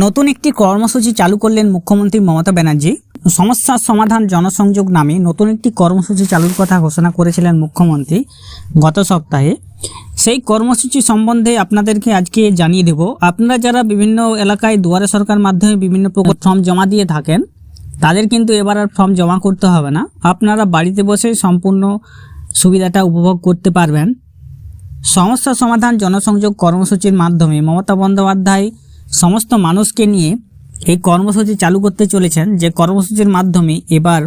নতুন একটি কর্মসূচি চালু করলেন মুখ্যমন্ত্রী মমতা ব্যানার্জি। সমস্যার সমাধান জনসংযোগ নামে নতুন একটি কর্মসূচি চালুর কথা ঘোষণা করেছিলেন মুখ্যমন্ত্রী গত সপ্তাহে। সেই কর্মসূচি সম্বন্ধে আপনাদেরকে আজকে জানিয়ে দেব। আপনারা যারা বিভিন্ন এলাকায় দুয়ারে সরকার মাধ্যমে বিভিন্ন প্রকার ফর্ম জমা দিয়ে থাকেন, তাদের কিন্তু এবার আর ফর্ম জমা করতে হবে না। আপনারা বাড়িতে বসে সম্পূর্ণ সুবিধাটা উপভোগ করতে পারবেন। সমস্যা সমাধান জনসংযোগ কর্মসূচির মাধ্যমে মমতা বন্দ্যোপাধ্যায় সমস্ত মানুষকে নিয়ে এই কর্মসূচি চালু করতে চলেছেন। যে কর্মসূচির মাধ্যমে এবার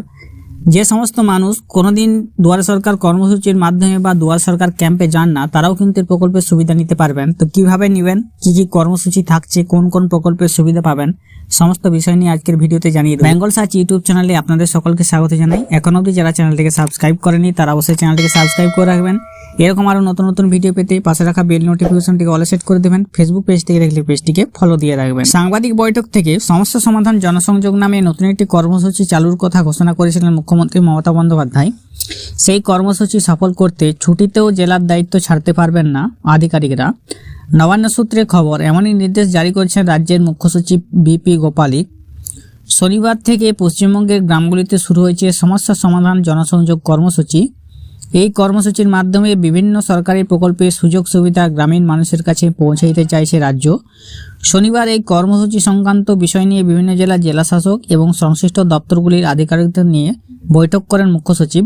যে সমস্ত মানুষ কোনোদিন দুয়ার সরকার কর্মসূচির মাধ্যমে বা দুয়ার সরকার ক্যাম্পে যান না, তারাও কিন্তু এই প্রকল্পের সুবিধা নিতে পারবেন। তো কীভাবে নেবেন? কি কি কর্মসূচি থাকছে? কোন কোন প্রকল্পের সুবিধা পাবেন? সমস্ত বিষয় নিয়ে আজকের ভিডিওতে জানিয়ে বেঙ্গল সার্চ ইউটিউব চ্যানেলে আপনাদের সকলকে স্বাগত জানাই। এখন অবধি যারা চ্যানেলটিকে সাবস্ক্রাইব করেনি, তারা অবশ্যই চ্যানেলটিকে সাবস্ক্রাইব করে রাখবেন। এরকম আরও নতুন নতুন ভিডিও পেতে পাশে রাখা বেল নোটিফিকেশনটিকে অলে সেট করে দেবেন। ফেসবুক পেজ থেকে দেখলে পেজটিকে ফলো দিয়ে রাখবেন। সাংবাদিক বৈঠক থেকে সমস্যা সমাধান জনসংযোগ নামে নতুন একটি কর্মসূচি চালুর কথা ঘোষণা করেছিলেন মুখ্যমন্ত্রী মমতা বন্দ্যোপাধ্যায়। সেই কর্মসূচি সফল করতে ছুটিতেও জেলার দায়িত্ব ছাড়তে পারবেন না আধিকারিকরা। নবান্ন সূত্রে খবর, এমনই নির্দেশ জারি করেছেন রাজ্যের মুখ্য সচিব বিপি গোপালিক শনিবার থেকে পশ্চিমবঙ্গের গ্রামগুলিতে শুরু হয়েছে সমস্যা সমাধান জনসংযোগ কর্মসূচি। এই কর্মসূচির মাধ্যমে বিভিন্ন সরকারি প্রকল্পের সুযোগ সুবিধা গ্রামীণ মানুষের কাছে পৌঁছে দিতে চাইছে রাজ্য। শনিবার এই কর্মসূচি সংক্রান্ত বিষয় নিয়ে বিভিন্ন জেলার জেলাশাসক এবং সংশ্লিষ্ট দপ্তরগুলির আধিকারিকদের নিয়ে বৈঠক করেন মুখ্য সচিব।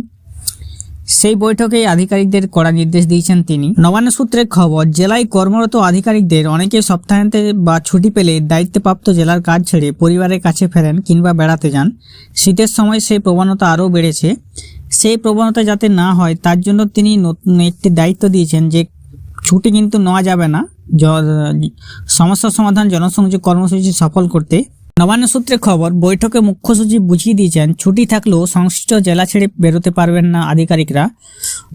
সেই বৈঠকে আধিকারিকদের কড়া নির্দেশ দিয়েছেন তিনি। নবান্ন সূত্রে খবর, জেলায় কর্মরত আধিকারিকদের অনেকে সপ্তাহান্তে বা ছুটি পেলে দায়িত্বপ্রাপ্ত জেলার কাজ ছেড়ে পরিবারের কাছে ফেরেন কিংবা বেড়াতে যান। শীতের সময় সেই প্রবণতা আরও বেড়েছে। সেই প্রবণতা যাতে না হয়, তার জন্য তিনি নতুন একটি দায়িত্ব দিয়েছেন যে, ছুটি কিন্তু নেওয়া যাবে না। সমস্যা সমাধান জনসংযোগ কর্মসূচি সফল করতে নবান্ন সূত্রে খবর, বৈঠকে মুখ্য সচিব বুঝিয়ে দিয়েছেন, ছুটি থাকলেও সংশ্লিষ্ট জেলা ছেড়ে বেরোতে পারবেন না আধিকারিকরা।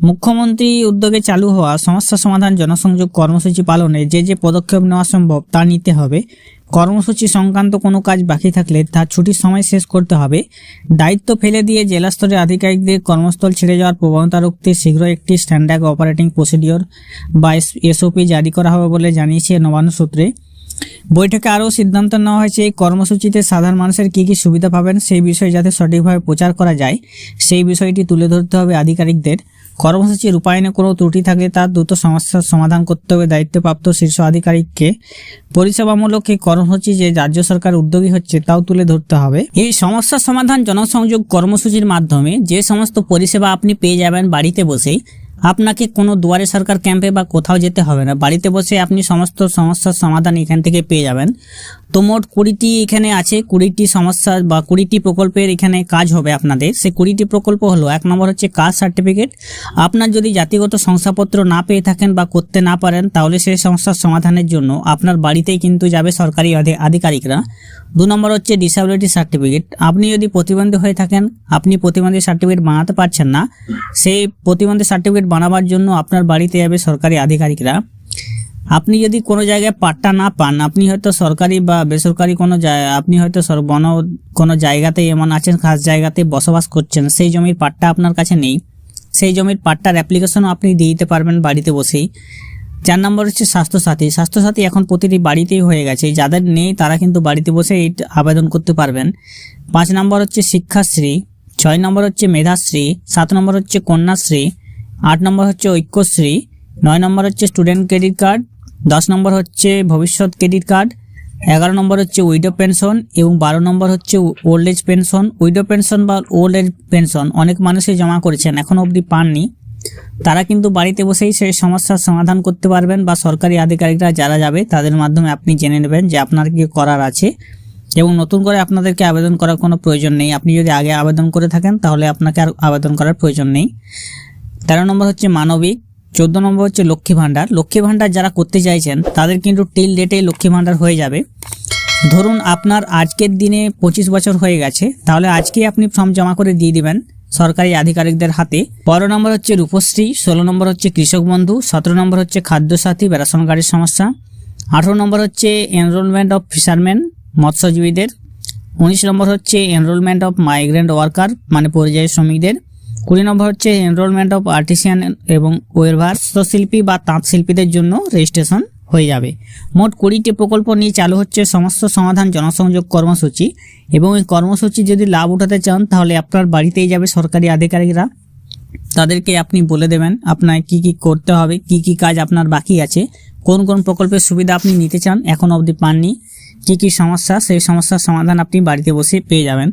মুখ্যমন্ত্রী উদ্যোগে চালু হওয়া সমস্যা সমাধান জনসংযোগ কর্মসূচি পালনে যে যে পদক্ষেপ নেওয়া সম্ভব তা নিতে হবে। কর্মসূচি সংক্রান্ত কোনো কাজ বাকি থাকলে তা ছুটির সময় শেষ করতে হবে। দায়িত্ব ফেলে দিয়ে জেলা স্তরের আধিকারিকদের কর্মস্থল ছেড়ে যাওয়ার প্রবণতা রুখতে শীঘ্রই একটি স্ট্যান্ডার্ড অপারেটিং প্রসিডিওর বা এসওপি জারি করা হবে বলে জানিয়েছে নবান্ন সূত্রে। বৈঠকে আরও সিদ্ধান্ত নেওয়া হয়েছে, এই কর্মসূচিতে সাধারণ মানুষের কী কী সুবিধা পাবেন সেই বিষয়ে যাতে সঠিকভাবে প্রচার করা যায়, সেই বিষয়টি তুলে ধরতে হবে আধিকারিকদের। কর্মসূচি রূপায়ণে কোনো ত্রুটি থাকলে তার দ্রুত সমস্যার সমাধান করতে হবে দায়িত্বপ্রাপ্ত শীর্ষ আধিকারিককে। পরিষেবামূলক এই কর্মসূচি যে রাজ্য সরকার উদ্যোগী হচ্ছে তাও তুলে ধরতে হবে। এই সমস্যার সমাধান জনসংযোগ কর্মসূচির মাধ্যমে যে সমস্ত পরিষেবা আপনি পেয়ে যাবেন বাড়িতে বসেই আপনাকে কোনো দুয়ারে সরকার ক্যাম্পে বা কোথাও যেতে হবে না। বাড়িতে বসে আপনি সমস্ত সমস্যার সমাধান এখান থেকে পেয়ে যাবেন। তো মোট কুড়িটি এখানে আছে, কুড়িটি সমস্যা বা কুড়িটি প্রকল্পের এখানে কাজ হবে আপনাদের। সেই কুড়িটি প্রকল্প হলো, এক নম্বর হচ্ছে কাস্ট সার্টিফিকেট। আপনার যদি জাতিগত শংসাপত্র না পেয়ে থাকেন বা করতে না পারেন, তাহলে সেই সমস্যার সমাধানের জন্য আপনার বাড়িতেই কিন্তু যাবে সরকারি আধি- আধিকারিকরা। দু নম্বর হচ্ছে ডিসাবিলিটি সার্টিফিকেট আপনি যদি প্রতিবন্ধী হয়ে থাকেন, আপনি প্রতিবন্ধী সার্টিফিকেট বানাতে পারছেন না, সেই প্রতিবন্ধী সার্টিফিকেট বানাবার জন্য আপনার বাড়িতে যাবে সরকারি আধিকারিকরা। আপনি যদি কোনো জায়গায় পাট্টা না পান, আপনি হয়তো সরকারি বা বেসরকারি কোনো আপনি হয়তো বন কোনো জায়গাতে এমন আছেন, খাস জায়গাতে বসবাস করছেন, সেই জমির পাট্টা আপনার কাছে নেই। সেই জমির পাট্টার অ্যাপ্লিকেশনও আপনি দিতে পারবেন বাড়িতে বসেই। চার নম্বর হচ্ছে স্বাস্থ্যসাথী। স্বাস্থ্যসাথী এখন প্রতিটি বাড়িতেই হয়ে গেছে। যাদের নেই, তারা কিন্তু বাড়িতে বসে এই আবেদন করতে পারবেন। পাঁচ নম্বর হচ্ছে শিক্ষাশ্রী। ছয় নম্বর হচ্ছে মেধাশ্রী। সাত নম্বর হচ্ছে কন্যাশ্রী। আট নম্বর হচ্ছে ঐক্যশ্রী, নয় নম্বর হচ্ছে স্টুডেন্ট ক্রেডিট কার্ড দশ নম্বর হচ্ছে ভবিষ্যৎ ক্রেডিট কার্ড এগারো নম্বর হচ্ছে উইডো পেনশন এবং বারো নম্বর হচ্ছে old age pension widow pension বা ওল্ড এজ পেনশন অনেক মানুষই জমা করেছেন এখনও অবধি পাননি। তারা কিন্তু বাড়িতে বসেই সেই সমস্যার সমাধান করতে পারবেন বা সরকারি আধিকারিকরা যারা যাবে তাদের মাধ্যমে আপনি জেনে নেবেন যে আপনার কি করার আছে। এবং নতুন করে আপনাদেরকে আবেদন করার কোনো প্রয়োজন নেই। আপনি যদি আগে আবেদন করে থাকেন তাহলে আপনাকে আর আবেদন করার প্রয়োজন নেই। তেরো নম্বর হচ্ছে মানবিক চোদ্দ নম্বর হচ্ছে লক্ষ্মী ভাণ্ডার। লক্ষ্মী ভাণ্ডার যারা করতে চাইছেন, তাদের কিন্তু টিল ডেটে লক্ষ্মী ভাণ্ডার হয়ে যাবে। ধরুন আপনার আজকের দিনে পঁচিশ বছর হয়ে গেছে, তাহলে আজকেই আপনি ফর্ম জমা করে দিয়ে দিবেন সরকারি আধিকারিকদের হাতে। পনেরো নম্বর হচ্ছে রূপশ্রী, ষোলো নম্বর হচ্ছে কৃষক বন্ধু, সতেরো নম্বর হচ্ছে খাদ্যসাথী বা রেশন কার্ডের সমস্যা। আঠেরো নম্বর হচ্ছে এনরোলমেন্ট অফ ফিশারম্যান মৎস্যজীবীদের। উনিশ নম্বর হচ্ছে এনরোলমেন্ট অফ মাইগ্রেন্ট ওয়ার্কার মানে পরিযায়ী শ্রমিকদের। কুড়ি নম্বর হচ্ছে এনরোলমেন্ট অফ আর্টিসিয়ান এবং ওয়েভার শিল্পী বা তাঁত শিল্পীদের জন্য রেজিস্ট্রেশন হয়ে যাবে। মোট কুড়িটি প্রকল্প নিয়ে চালু হচ্ছে সমস্যা সমাধান জনসংযোগ কর্মসূচি এবং এই কর্মসূচি যদি লাভ উঠাতে চান, তাহলে আপনার বাড়িতেই যাবে সরকারি আধিকারিকরা। তাদেরকে আপনি বলে দেবেন আপনার কি কি করতে হবে, কি কি কাজ আপনার বাকি আছে, কোন কোন প্রকল্পের সুবিধা আপনি নিতে চান, এখন অবধি পাননি, কি কি সমস্যা, সেই সমস্যার সমাধান আপনি বাড়িতে বসে পেয়ে যাবেন।